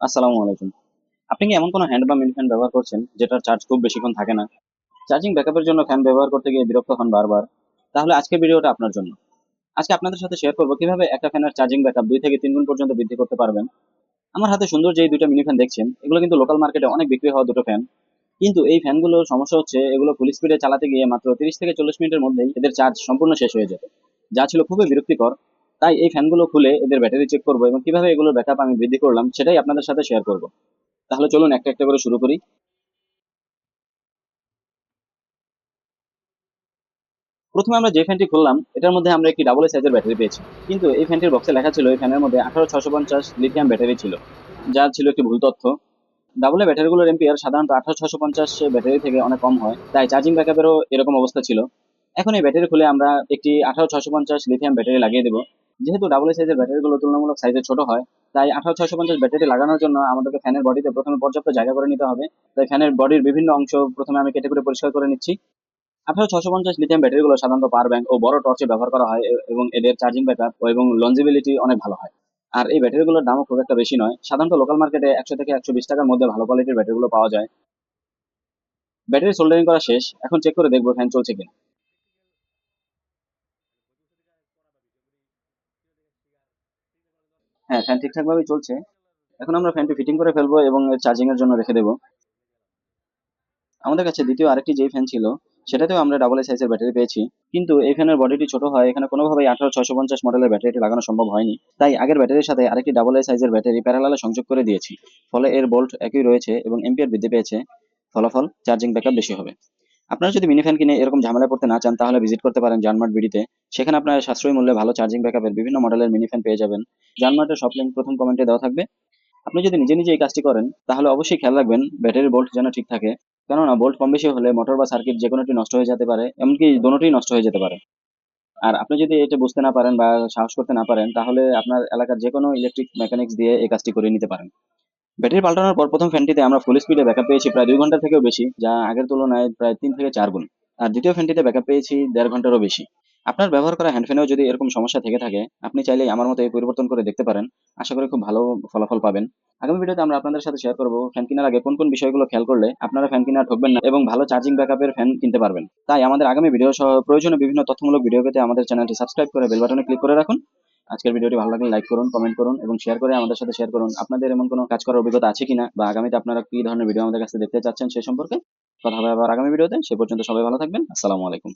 আসসালামু আলাইকুম। আপনি কি এমন কোনো হ্যান্ড বা মিনি ফ্যান ব্যবহার করছেন যেটার চার্জ খুব বেশিক্ষণ থাকে না? চার্জিং ব্যাকআপের জন্য ফ্যান ব্যবহার করতে গিয়ে বিরক্ত হন বারবার। তাহলে আজকের ভিডিওটা আপনার জন্য। আজকে আপনাদের সাথে শেয়ার করব কীভাবে একটা ফ্যানের চার্জিং ব্যাকআপ দুই থেকে তিন গুণ পর্যন্ত বৃদ্ধি করতে পারবেন। আমার হাতে সুন্দর যে দুটো মিনি ফ্যান দেখছেন, এগুলো কিন্তু লোকাল মার্কেটে অনেক বিক্রি হওয়া দুটো ফ্যান কিন্তু এই ফ্যানগুলোর সমস্যা হচ্ছে, এগুলো ফুল স্পিডে চালাতে গিয়ে মাত্র তিরিশ থেকে চল্লিশ মিনিটের মধ্যেই এদের চার্জ সম্পূর্ণ শেষ হয়ে যেত যা ছিল খুবই বিরক্তিকর। তাই এই ফ্যানগুলো খুলে এদের ব্যাটারি চেক করব এবং কীভাবে এগুলোর ব্যাকআপ আমি বৃদ্ধি করলাম সেটাই আপনাদের সাথে শেয়ার করব। তাহলে চলুন একটা একটা করে শুরু করি। প্রথমে আমরা যে ফ্যানটি খুললাম, এটার মধ্যে আমরা একটি ডাবল সাইজের ব্যাটারি পেয়েছি। কিন্তু এই ফ্যানটির বক্সে লেখা ছিল, এই ফ্যানের মধ্যে আঠারো ছশো পঞ্চাশ লিথিয়াম ব্যাটারি ছিল যা ছিল একটি ভুল তথ্য। ডাবল ব্যাটারিগুলোর এম্পিয়ার সাধারণত আঠারো ছশো পঞ্চাশ ব্যাটারি থেকে অনেক কম হয়, তাই চার্জিং ব্যাকআপেরও এরকম অবস্থা ছিল। এখন এই ব্যাটারি খুলে আমরা একটি আঠারো ছশো পঞ্চাশ লিথিয়াম ব্যাটারি লাগিয়ে দেবো। যেহেতু ডাবল সাইজের ব্যাটারিগুলো তুলনামূলক সাইজে ছোট হয়, তাই আঠারো ছশো পঞ্চাশ ব্যাটারি লাগানোর জন্য আমাদেরকে ফ্যানের বডিতে প্রথমে পর্যাপ্ত জায়গা করে নিতে হবে। তাই ফ্যানের বডির বিভিন্ন অংশ প্রথমে আমি কেটে করে পরিষ্কার করে নিচ্ছি। আঠারো ছশো পঞ্চাশ লিথিয়াম ব্যাটারিগুলো সাধারণত পাওয়ার ব্যাংক ও বড় টর্চে ব্যবহার করা হয় এবং এদের চার্জিং ব্যাকআপ এবং লঞ্জিবিলিটি অনেক ভালো হয়। আর এই ব্যাটারিগুলোর দামও খুব একটা বেশি নয়। সাধারণত লোকাল মার্কেটে একশো থেকে একশো বিশ টাকার মধ্যে ভালো কোয়ালিটির ব্যাটারিগুলো পাওয়া যায়। ব্যাটারি সোল্ডারিং করা শেষ। এখন চেক করে দেখব ফ্যান চলছে কিনা। হ্যাঁ ফ্যান ঠিকঠাক ভাবেই চলছে। এখন আমরা ফ্যানটি ফিটিং করে ফেলব এবং চার্জিং এর জন্য রেখে দেবো। আমাদের কাছে দ্বিতীয় আরেকটি যেই ফ্যান ছিল, সেটাতেও আমরা ডাবল এ সাইজের ব্যাটারি পেয়েছি। কিন্তু এই ফ্যানের বডিটি ছোট হয়, এখানে কোনোভাবেই আঠারো ছশো পঞ্চাশ মডেলের ব্যাটারিটি লাগানো সম্ভব হয়নি। তাই আগের ব্যাটারির সাথে আরেকটি ডাবল এ সাইজের ব্যাটারি প্যারালালে সংযোগ করে দিয়েছি। ফলে এর বোল্ট একই রয়েছে এবং এম্পিয়ার বৃদ্ধি পেয়েছে। ফলাফল চার্জিং ব্যাকআপ বেশি হবে। আপনারা যদি মিনি ফ্যান কিনে এরকম ঝামেলা পড়তে না চান, তাহলে ভিজিট করতে পারেন জানমার্ট বিডিতে সেখানে আপনারা সাশ্রয়ী মূল্যে ভালো চার্জিং ব্যাকআপের বিভিন্ন মডেলের মিনি ফ্যান পেয়ে যাবেন। জানমার্টের সব লিঙ্ক প্রথম কমেন্টে দেওয়া থাকবে। আপনি যদি নিজে নিজে এই কাজটি করেন, তাহলে অবশ্যই খেয়াল রাখবেন ব্যাটারির বোল্ট যেন ঠিক থাকে। কেননা বোল্ট কম বেশি হলে মোটর বা সার্কিট যে কোনোটি নষ্ট হয়ে যেতে পারে, এমনকি দোনোটিই নষ্ট হয়ে যেতে পারে। আর আপনি যদি এটা বুঝতে না পারেন বা সাহস করতে না পারেন, তাহলে আপনার এলাকার যে কোনো ইলেকট্রিক মেকানিক্স দিয়ে এই কাজটি করে নিতে পারেন। ব্যাটারি পাল্টানোর পর প্রথম ফ্যানটিতে আমরা ফুল স্পিডে ব্যাকআপ পেয়েছি প্রায় দুই ঘণ্টার থেকেও বেশি, যা আগের তুলনায় প্রায় তিন থেকে চার গুণ। আর দ্বিতীয় ফ্যানটিতে ব্যাকআপ পেয়েছি দেড় ঘন্টারও বেশি। আপনার ব্যবহার করা হ্যান্ড যদি এরকম সমস্যা থেকে থাকে, আপনি চাইলেই আমার মতো এই পরিবর্তন করে দেখতে পারেন। আশা করি খুব ভালো ফলাফল পাবেন। আগামী ভিডিওতে আমরা আপনাদের সাথে শেয়ার করব ফ্যান কেনার আগে কোন কোন বিষয়গুলো খেয়াল করলে আপনারা ফ্যান কিনা ঠকবেন না এবং ভালো চার্জিং ব্যাকআপের ফ্যান কিনতে পারবেন। তাই আমাদের আগামী ভিডিও সহ প্রয়োজনীয় বিভিন্ন তথ্যমূলক ভিডিও পেতে আমাদের চ্যানেলটি সাবস্ক্রাইব করে বেল বাটনে ক্লিক করে রাখুন। আজকের ভিডিওটি ভালো লাগলে লাইক করুন কমেন্ট করুন এবং শেয়ার করে আমাদের সাথে শেয়ার করুন। আপনাদের এমন কোনো কাজ করার অভিজ্ঞতা আছে কিনা বা আগামীতে আপনারা কি ধরনের ভিডিও আমাদের কাছে দেখতে চাচ্ছেন সেই সম্পর্কে কথা হবে আবার আগামী ভিডিওতে সে পর্যন্ত সবাই ভালো থাকবেন। আসসালামু আলাইকুম।